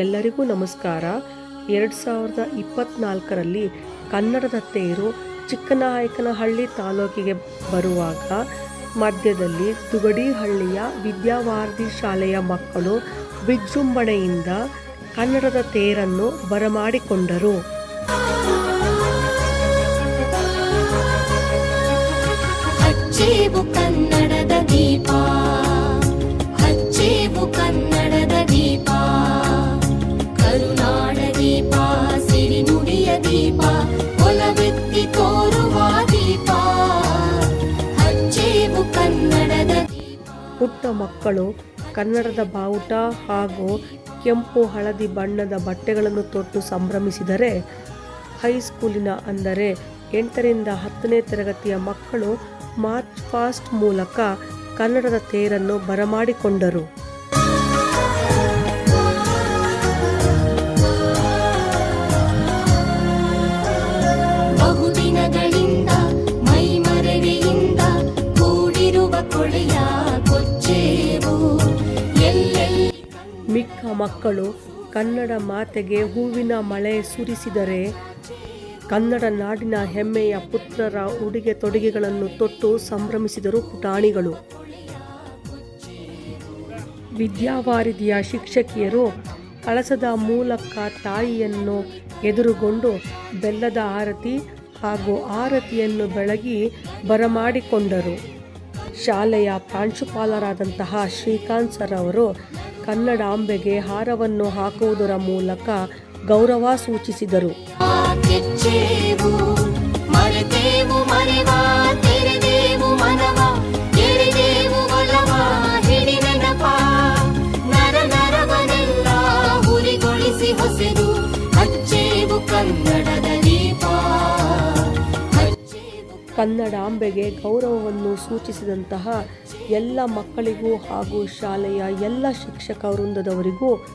ಎಲ್ಲರಿಗೂ ನಮಸ್ಕಾರ. ಎರಡು ಸಾವಿರದ ಕನ್ನಡದ ತೇರು ಚಿಕ್ಕನಾಯಕನಹಳ್ಳಿ ತಾಲೂಕಿಗೆ ಬರುವಾಗ ಮಧ್ಯದಲ್ಲಿ ತುಗಡಿಹಳ್ಳಿಯ ವಿದ್ಯಾವಾರ್ಧಿ ಶಾಲೆಯ ಮಕ್ಕಳು ವಿಜೃಂಭಣೆಯಿಂದ ಕನ್ನಡದ ತೇರನ್ನು ಬರಮಾಡಿಕೊಂಡರು. ಪುಟ್ಟ ಮಕ್ಕಳು ಕನ್ನಡದ ಬಾವುಟ ಹಾಗೂ ಕೆಂಪು ಹಳದಿ ಬಣ್ಣದ ಬಟ್ಟೆಗಳನ್ನು ತೊಟ್ಟು ಸಂಭ್ರಮಿಸಿದರೆ ಹೈಸ್ಕೂಲಿನ ಅಂದರೆ ಎಂಟರಿಂದ ಹತ್ತನೇ ತರಗತಿಯ ಮಕ್ಕಳು ಮಾರ್ಚ್ ಫಾಸ್ಟ್ ಮೂಲಕ ಕನ್ನಡದ ತೇರನ್ನು ಬರಮಾಡಿಕೊಂಡರು. ಮಿಕ್ಕ ಮಕ್ಕಳು ಕನ್ನಡ ಮಾತೆಗೆ ಹೂವಿನ ಮಳೆ ಸುರಿಸಿದರೆ ಕನ್ನಡ ನಾಡಿನ ಹೆಮ್ಮೆಯ ಪುತ್ರರ ಉಡುಗೆ ತೊಡುಗೆಗಳನ್ನು ತೊಟ್ಟು ಸಂಭ್ರಮಿಸಿದರು ಪುಟಾಣಿಗಳು. ವಿದ್ಯಾವಾರಿಧಿಯ ಶಿಕ್ಷಕಿಯರು ಕಳಸದ ಮೂಲಕ ತಾಯಿಯನ್ನು ಎದುರುಗೊಂಡು ಬೆಲ್ಲದ ಆರತಿ ಹಾಗೂ ಆರತಿಯನ್ನು ಬೆಳಗಿ ಬರಮಾಡಿಕೊಂಡರು. ಶಾಲೆಯ ಪ್ರಾಂಶುಪಾಲರಾದಂತಹ ಶ್ರೀಕಾಂತ್ ಸರ್ ಅವರು ಕನ್ನಡಾಂಬೆಗೆ ಹಾರವನ್ನು ಹಾಕುವುದರ ಮೂಲಕ ಗೌರವ ಸೂಚಿಸಿದರು. ಕನ್ನಡಾಂಬೆಗೆ ಗೌರವವನ್ನು ಸೂಚಿಸಿದಂತಹ ಎಲ್ಲ ಮಕ್ಕಳಿಗೂ ಹಾಗೂ ಶಾಲೆಯ ಎಲ್ಲ ಶಿಕ್ಷಕ ವೃಂದದವರಿಗೂ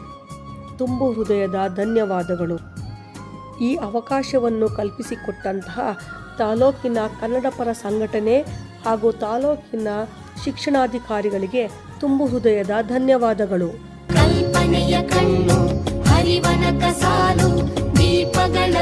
ತುಂಬು ಹೃದಯದ ಧನ್ಯವಾದಗಳು. ಈ ಅವಕಾಶವನ್ನು ಕಲ್ಪಿಸಿಕೊಟ್ಟಂತಹ ತಾಲೂಕಿನ ಕನ್ನಡಪರ ಸಂಘಟನೆ ಹಾಗೂ ತಾಲೂಕಿನ ಶಿಕ್ಷಣಾಧಿಕಾರಿಗಳಿಗೆ ತುಂಬು ಹೃದಯದ ಧನ್ಯವಾದಗಳು. ಕಲ್ಪನೆಯ ಕಣ್ಣು ದೀಪಗಳ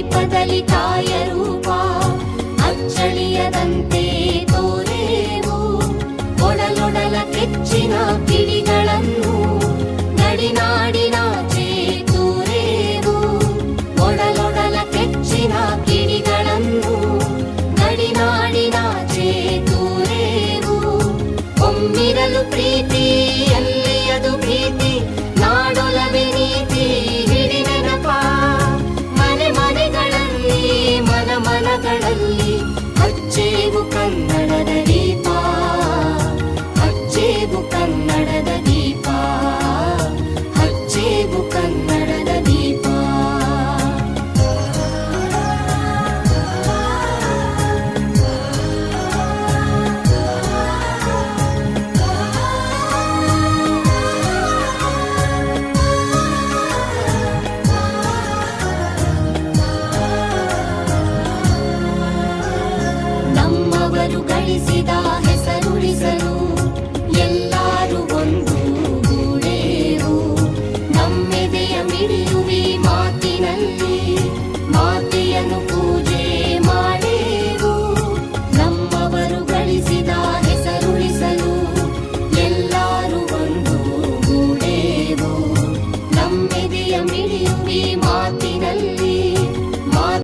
ಹಚ್ಚಿರುವ ದೀಪದಲ್ಲಿ ತಾಯ ರೂಪ ಅಚ್ಚಳಿಯದಂತೆ ತೋರೇವು ಒಡಲೊಡಲ ಕೆಚ್ಚಿನ